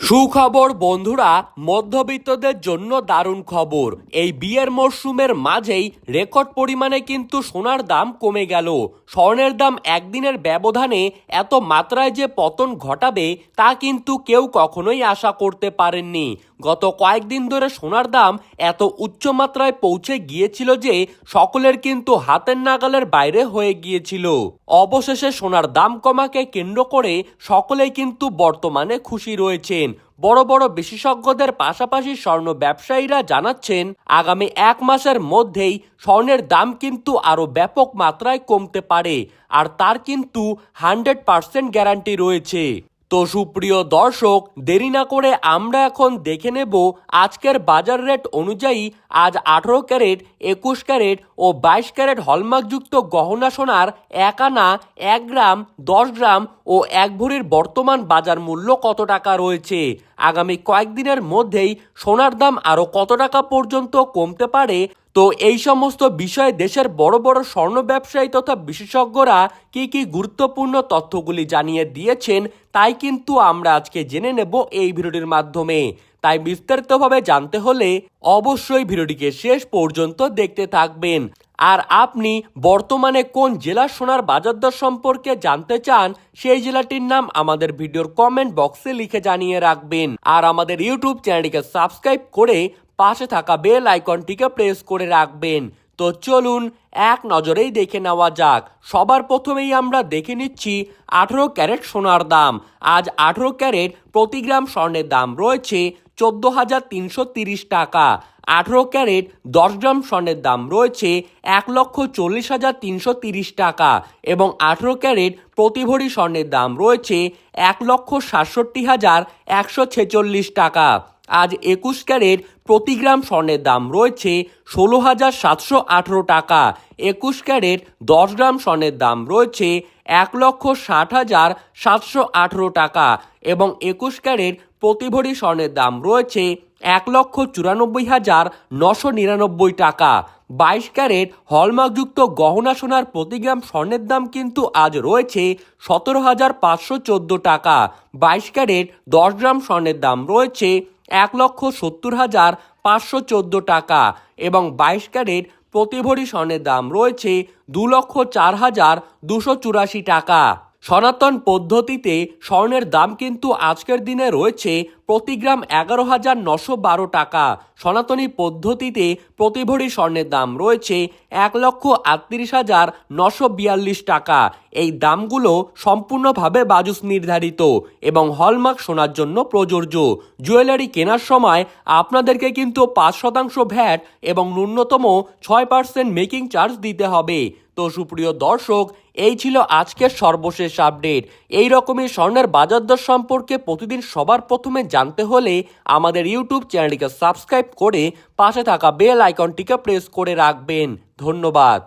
সুখবর, বন্ধুরা, মধ্যবিত্তদের জন্য দারুণ খবর। এই বিয়ের মরশুমের মাঝেই রেকর্ড পরিমাণে কিন্তু সোনার দাম কমে গেল। স্বর্ণের দাম একদিনের ব্যবধানে এত মাত্রায় যে পতন ঘটাবে, তা কিন্তু কেউ কখনোই আশা করতে পারেননি। গত কয়েকদিন ধরে সোনার দাম এত উচ্চ মাত্রায় পৌঁছে গিয়েছিল যে সকলের কিন্তু হাতের নাগালের বাইরে হয়ে গিয়েছিল। অবশেষে সোনার দাম কমাকে কেন্দ্র করে সকলেই কিন্তু বর্তমানে খুশি রয়েছেন। বড় বড় বিশেষজ্ঞদের পাশাপাশি স্বর্ণ ব্যবসায়ীরা জানাচ্ছেন, আগামী এক মাসের মধ্যেই স্বর্ণের দাম কিন্তু আরও ব্যাপক মাত্রায় কমতে পারে, আর তার কিন্তু হান্ড্রেড পার্সেন্ট গ্যারান্টি রয়েছে। তো সুপ্রিয় দর্শক, দেরি না করে আমরা এখন দেখে নেব আজকের বাজার রেট অনুযায়ী আজ আঠারো ক্যারেট, একুশ ক্যারেট ও বাইশ ক্যারেট হলমার্কযুক্ত গহনা সোনার এক আনা, এক গ্রাম, দশ গ্রাম ও এক ভরির বর্তমান বাজার মূল্য কত টাকা রয়েছে? আগামী কয়েকদিনের মধ্যেই সোনার দাম আরও কত টাকা পর্যন্ত কমতে পারে? তো এই সমস্ত বিষয়ে দেশের বড় বড় স্বর্ণ ব্যবসায়ী তথা বিশেষজ্ঞরা কি কি গুরুত্বপূর্ণ তথ্যগুলি জানিয়ে দিয়েছেন, তাই কিন্তু আমরা আজকে জেনে নেব এই ভিডিওটির মাধ্যমে। তাই বিস্তারিতভাবে জানতে হলে অবশ্যই ভিডিওটিকে শেষ পর্যন্ত দেখতে থাকবেন। আর আপনি বর্তমানে কোন জেলার সোনার বাজার দর সম্পর্কে জানতে চান, সেই জেলাটির নাম আমাদের ভিডিওর কমেন্ট বক্সে লিখে জানিয়ে রাখবেন। আর আমাদের ইউটিউব চ্যানেলটিকে সাবস্ক্রাইব করে পাশে থাকা বেল আইকনটিকে প্রেস করে রাখবেন। তো চলুন এক নজরেই দেখে নেওয়া যাক। সবার প্রথমেই আমরা দেখে নিচ্ছি আঠেরো ক্যারেট সোনার দাম। আজ আঠেরো ক্যারেট প্রতি গ্রাম স্বর্ণের দাম রয়েছে চোদ্দ হাজার তিনশো তিরিশ টাকা। আঠেরো ক্যারেট দশ গ্রাম স্বর্ণের দাম রয়েছে এক লক্ষ চল্লিশ হাজার তিনশো তিরিশ টাকা এবং আঠেরো ক্যারেট প্রতি ভরি স্বর্ণের দাম রয়েছে এক লক্ষ সাতষট্টি হাজার একশো ছেচল্লিশ টাকা। আজ একুশ ক্যারেট প্রতি গ্রাম স্বর্ণের দাম রয়েছে ষোলো হাজার সাতশো আঠেরো টাকা। একুশ ক্যারেট দশ গ্রাম স্বর্ণের দাম রয়েছে এক লক্ষ ষাট হাজার সাতশো আঠেরো টাকা এবং একুশ ক্যারেট প্রতি ভরি স্বর্ণের দাম রয়েছে এক লক্ষ চুরানব্বই হাজার নশো নিরানব্বই টাকা। বাইশ ক্যারেট হলমার্কযুক্ত গহনা সোনার প্রতি গ্রাম স্বর্ণের দাম কিন্তু আজ রয়েছে সতেরো হাজার পাঁচশো চোদ্দ টাকা। বাইশ ক্যারেট দশ গ্রাম স্বর্ণের দাম রয়েছে এক লক্ষ সত্তর হাজার পাঁচশো চোদ্দ টাকা এবং বাইশ ক্যারেট প্রতি ভরি স্বর্ণের দাম রয়েছে দু লক্ষ চার হাজার দুশো চুরাশি টাকা। সনাতন পদ্ধতিতে স্বর্ণের দাম কিন্তু আজকের দিনে রয়েছে প্রতি গ্রাম এগারো হাজার নশো বারো টাকা। সনাতনী পদ্ধতিতে প্রতি ভরি স্বর্ণের দাম রয়েছে এক লক্ষ আটত্রিশ হাজার নশো বিয়াল্লিশ টাকা। এই দামগুলো সম্পূর্ণভাবে বাজুস নির্ধারিত এবং হলমার্ক সোনার জন্য প্রযোজ্য। জুয়েলারি কেনার সময় আপনাদেরকে কিন্তু পাঁচ শতাংশ ভ্যাট এবং ন্যূনতম ছয় পার্সেন্ট মেকিং চার্জ দিতে হবে। তো সুপ্রিয় দর্শক, এই ছিল আজকের সর্বশেষ আপডেট। এই রকমই স্বর্ণের বাজার দর সম্পর্কে প্রতিদিন সবার প্রথমে জানতে হলে আমাদের ইউটিউব চ্যানেলটিকে সাবস্ক্রাইব করে পাশে থাকা বেল আইকনটিকে প্রেস করে রাখবেন। ধন্যবাদ।